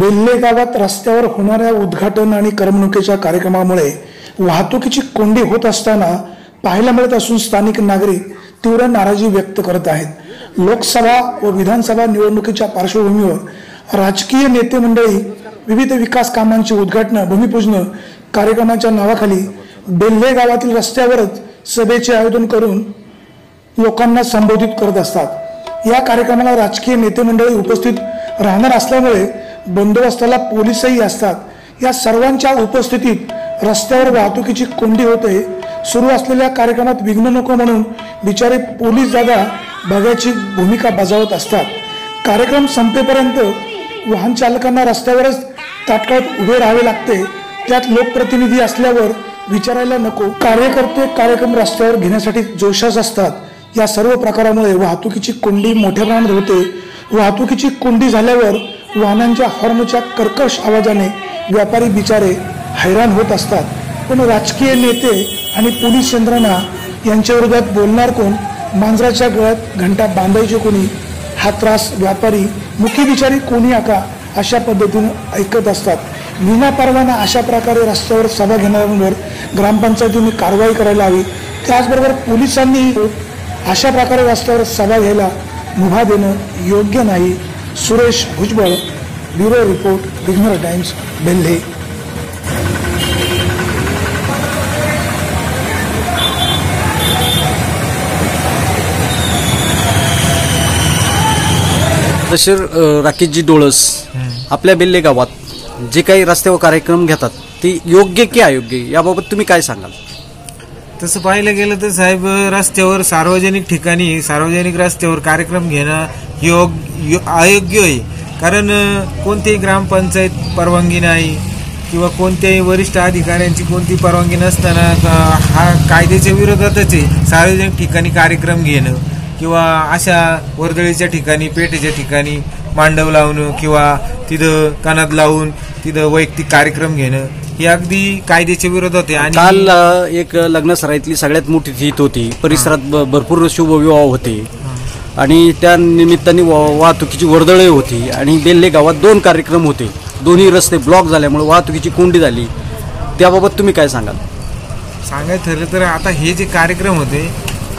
बेल्ले गावात रस्त्यावर होणाऱ्या उद्घाटन आणि करमणुकीच्या कार्यक्रमामुळे वाहतुकीची कोंडी होत असताना पाहायला मिळत असून स्थानिक नागरिक तीव्र नाराजी व्यक्त करत आहेत. लोकसभा व विधानसभा निवडणुकीच्या पार्श्वभूमीवर राजकीय नेते मंडळी विविध विकास कामांची उद्घाटनं भूमिपूजन कार्यक्रमाच्या नावाखाली बेल्ले गावातील रस्त्यावरच सभेचे आयोजन करून लोकांना संबोधित करत असतात. या कार्यक्रमाला राजकीय नेते मंडळी उपस्थित राहणार असल्यामुळे बंदोबस्ताला पोलीसही असतात. या सर्वांच्या उपस्थितीत रस्त्यावर वाहतुकीची कोंडी होते. सुरू असलेल्या कार्यक्रमात विघ्न नको म्हणून बिचारे पोलीस दादा बघायची भूमिका बजावत असतात. कार्यक्रम संपेपर्यंत वाहन चालकांना रस्त्यावरच तात्काळ उभे राहावे लागते. त्यात लोकप्रतिनिधी असल्यावर विचारायला नको. कार्यकर्ते कार्यक्रम रस्त्यावर घेण्यासाठी जोशास असतात. या सर्व प्रकारामुळे वाहतुकीची कोंडी मोठ्या प्रमाणात होते. वाहतुकीची कोंडी झाल्यावर वाहनांच्या हॉर्नच्या कर्कश आवाजाने व्यापारी बिचारे हैराण होत असतात. पण राजकीय नेते आणि पोलीस यंत्रणा यांच्या विरोधात बोलणार कोण? मांजराच्या गळ्यात घंटा बांधायचे कोणी? हा त्रास व्यापारी मुखी बिचारी कोणी आका? अशा पद्धतीनं ऐकत असतात. विना परवाना अशा प्रकारे रस्त्यावर सभा घेणाऱ्यांवर ग्रामपंचायतीने कारवाई करायला हवी. त्याचबरोबर पोलिसांनी अशा प्रकारे रस्त्यावर सभा घ्यायला मुभा देणं योग्य नाही. Suresh Bhujbal bureau report Vighnahar Times Belhe तसे राकेशजी डोळस आपल्या बेल्ले गावात जे काही रस्त्यावर कार्यक्रम घेतात ते योग्य की अयोग्य? याबाबत तुम्ही काय सांगाल? तसं पाहायला गेलं तर साहेब रस्त्यावर सार्वजनिक ठिकाणी सार्वजनिक रस्त्यावर कार्यक्रम घेणं योग यो- अयोग्य आहे. कारण कोणतीही ग्रामपंचायत परवानगी नाही किंवा कोणत्याही वरिष्ठ अधिकाऱ्यांची कोणती परवानगी नसताना हा कायद्याच्या विरोधातच आहे सार्वजनिक ठिकाणी कार्यक्रम घेणं. किंवा अशा वर्दळीच्या ठिकाणी पेठेच्या ठिकाणी मांडव लावणं किंवा तिथं कानात लावून तिथं वैयक्तिक कार्यक्रम घेणं हे अगदी कायद्याच्या विरोधात आहे आणि काल एक लग्न सराईतली सगळ्यात मोठी तीत होती. परिसरात भरपूर शुभविवाह होते. आणि त्या निमित्ताने वा- वाहतुकीची वर्दळ होती. आणि बेल्ले गावात दोन कार्यक्रम होते. दोन्ही रस्ते ब्लॉक झाल्यामुळे वाहतुकीची कोंडी झाली. त्याबाबत तुम्ही काय सांगाल? सांगायचं ठरलं तर आता हे जे कार्यक्रम होते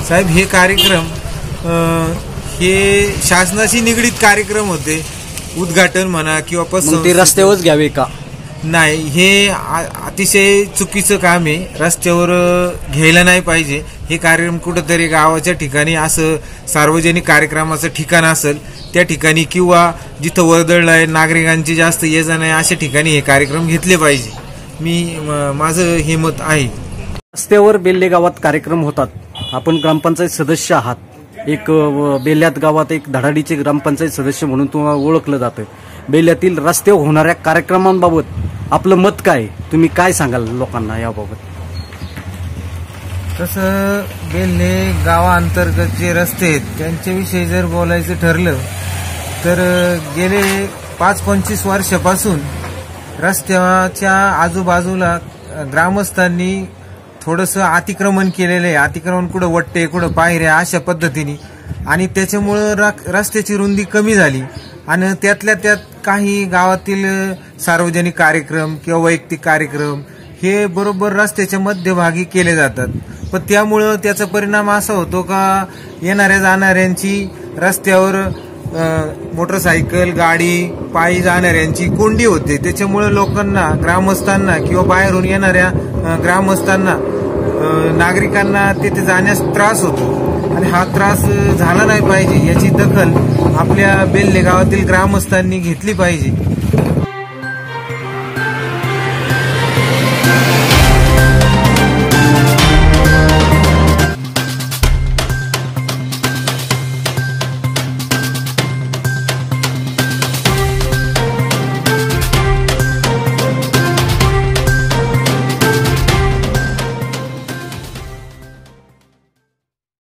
साहेब हे कार्यक्रम हे शासनाशी निगडीत कार्यक्रम होते. उद्घाटन म्हणा किंवा मग ते रस्त्यावरच घ्यावे का? नाही हे अतिशय चुकीचं काम आहे. रस्त्यावर घ्यायला नाही पाहिजे. हे कार्यक्रम कुठंतरी गावाच्या ठिकाणी असं सार्वजनिक कार्यक्रमाचं ठिकाण असेल त्या ठिकाणी किंवा जिथं वर्दळ आहे नागरिकांची जास्त ये जा नाही अशा ठिकाणी हे कार्यक्रम घेतले पाहिजे. म- माझं हे मत आहे. रस्त्यावर बेल्ले गावात कार्यक्रम होतात. आपण ग्रामपंचायत सदस्य आहात. एक बेल्यात बेल्ल्यात गावात एक धडाडीचे ग्रामपंचायत सदस्य म्हणून तुम्हाला ओळखलं जातं बेल्यातील रस्त्यावर होणाऱ्या कार्यक्रमांबाबत आपलं मत काय? तुम्ही काय सांगाल लोकांना याबाबत? तसं बेल्ले गावाअंतर्गत जे रस्ते आहेत त्यांच्याविषयी जर बोलायचं ठरलं तर गेले पाच पंचवीस वर्षापासून रस्त्याच्या आजूबाजूला ग्रामस्थांनी थोडंसं अतिक्रमण केलेलं आहे. अतिक्रमण कुठं वट्टे कुठं पायऱ्या अशा पद्धतीने. आणि त्याच्यामुळं रस्त्याची रुंदी कमी झाली. आणि त्यातल्या त्यात काही गावातील सार्वजनिक कार्यक्रम किंवा वैयक्तिक कार्यक्रम हे बरोबर रस्त्याच्या मध्यभागी केले जातात. पण त्यामुळं त्याचा परिणाम असा होतो का येणाऱ्या जाणाऱ्यांची रस्त्यावर मोटरसायकल गाडी पायी जाणाऱ्यांची कोंडी होते. त्याच्यामुळे लोकांना ग्रामस्थांना किंवा बाहेरून येणाऱ्या ग्रामस्थांना नागरिकांना तिथे जाण्यास त्रास होतो. आणि हा त्रास झाला नाही पाहिजे याची दखल आपल्या बेल्ले गावातील ग्रामस्थांनी घेतली पाहिजे.